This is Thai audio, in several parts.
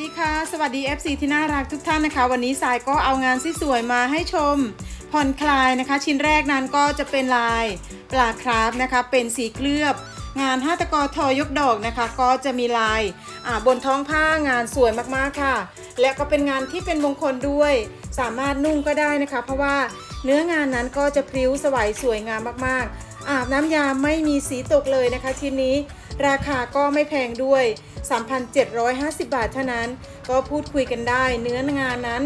ดีค่ะ สวัสดี FC ที่น่ารักทุกท่านนะคะ วันนี้สายก็เอางานสวยๆมาให้ชมผ่อนคลายนะคะ ชิ้นแรกนั้นก็จะเป็นลายปลาคราฟนะคะ เป็นสีเคลือบ งานห้าตะกอทอยกดอกนะคะ ก็จะมีลายบนท้องผ้างานสวยมากๆค่ะ และก็เป็นงานที่เป็นมงคลด้วย สามารถนุ่งก็ได้นะคะ เพราะว่าเนื้องานนั้นก็จะพริ้วสวยสวยงามมากๆ อาบน้ำยาไม่มีสีตกเลยนะคะ ชิ้นนี้ ราคาก็ไม่แพงด้วย 3,750 บาทเท่านั้น ก็พูดคุยกันได้ เนื้องานนั้น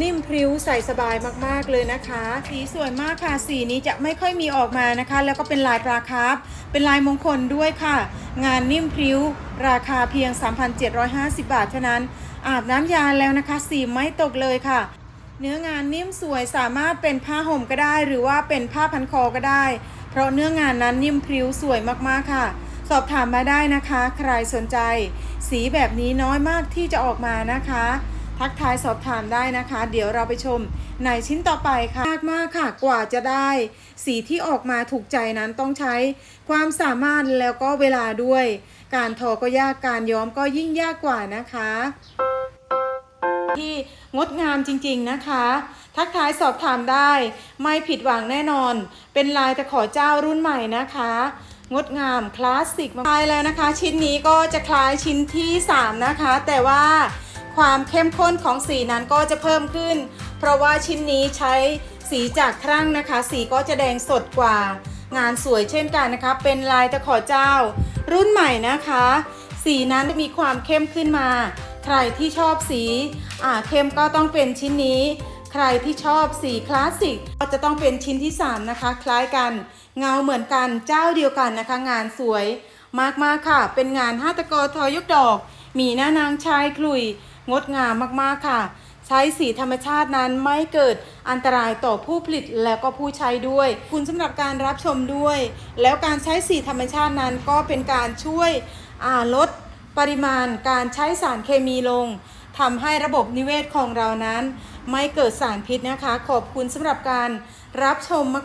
นิ่มพริ้วใส่สบายมากๆเลยนะคะ สีสวยมากค่ะ สีนี้จะไม่ค่อยมีออกมานะคะ แล้วก็เป็นลายปลาคาร์ฟเป็นลายมงคลด้วยค่ะ งานนิ่มพริ้ว ราคาเพียง 3,750 บาทเท่านั้น อาบน้ำยาแล้วนะคะ สีไม่ตกเลยค่ะเนื้องานนิ่มสวยสามารถเป็นผ้าห่มก็ได้ หรือว่าเป็นผ้าพันคอก็ได้ เพราะเนื้องานนั้นนิ่มพริ้วสวยมากๆค่ะ สอบถามมาได้นะคะ ใครสนใจ สีแบบนี้น้อยมากที่จะออกมานะคะ ทักทายสอบถามได้นะคะ เดี๋ยวเราไปชมในชิ้นต่อไปค่ะยากมากค่ะกว่าจะได้ สีที่ออกมาถูกใจนั้นต้องใช้ความสามารถแล้วก็เวลาด้วย การทอก็ยากการย้อมก็ยิ่งยากกว่านะคะ ที่งดงามจริงๆนะคะ ทักทายสอบถามได้ ไม่ผิดหวังแน่นอน เป็นลายตะขอเจ้ารุ่นใหม่นะคะ งดงามคลาสสิกมากๆแล้วนะคะ ชิ้นนี้ก็จะคล้ายชิ้นที่ 3 นะคะ แต่ว่าความเข้มข้นของสีนั้นก็จะเพิ่มขึ้น เพราะว่าชิ้นนี้ใช้สีจากครั่งนะคะ สีก็จะแดงสดกว่า งานสวยเช่นกันนะคะ เป็นลายตะขอเจ้า รุ่นใหม่นะคะ สีนั้นจะมีความเข้มขึ้นมา ใครที่ชอบสีอ่าเข้มก็ต้องเป็นชิ้นนี้ ใครที่ชอบสีคลาสสิกก็จะต้องเป็นชิ้นที่ 3 นะคะ คล้ายกัน เงาเหมือนกันเจ้าเดียวกันนะคะ งานสวยมากๆค่ะ เป็นงานห้าตะกอทอยกดอก มีหน้านางชายคลุย งดงามมากๆค่ะ ใช้สีธรรมชาตินั้นไม่เกิดอันตรายต่อผู้ผลิตแล้วก็ผู้ใช้ด้วย คุณสำหรับการรับชมด้วย แล้วการใช้สีธรรมชาตินั้นก็เป็นการช่วยลดปริมาณการใช้สารเคมีลง ทำให้ระบบนิเวศของเรานั้น ไม่เกิดสารพิษนะคะ ขอบคุณสำหรับการรับชมมาก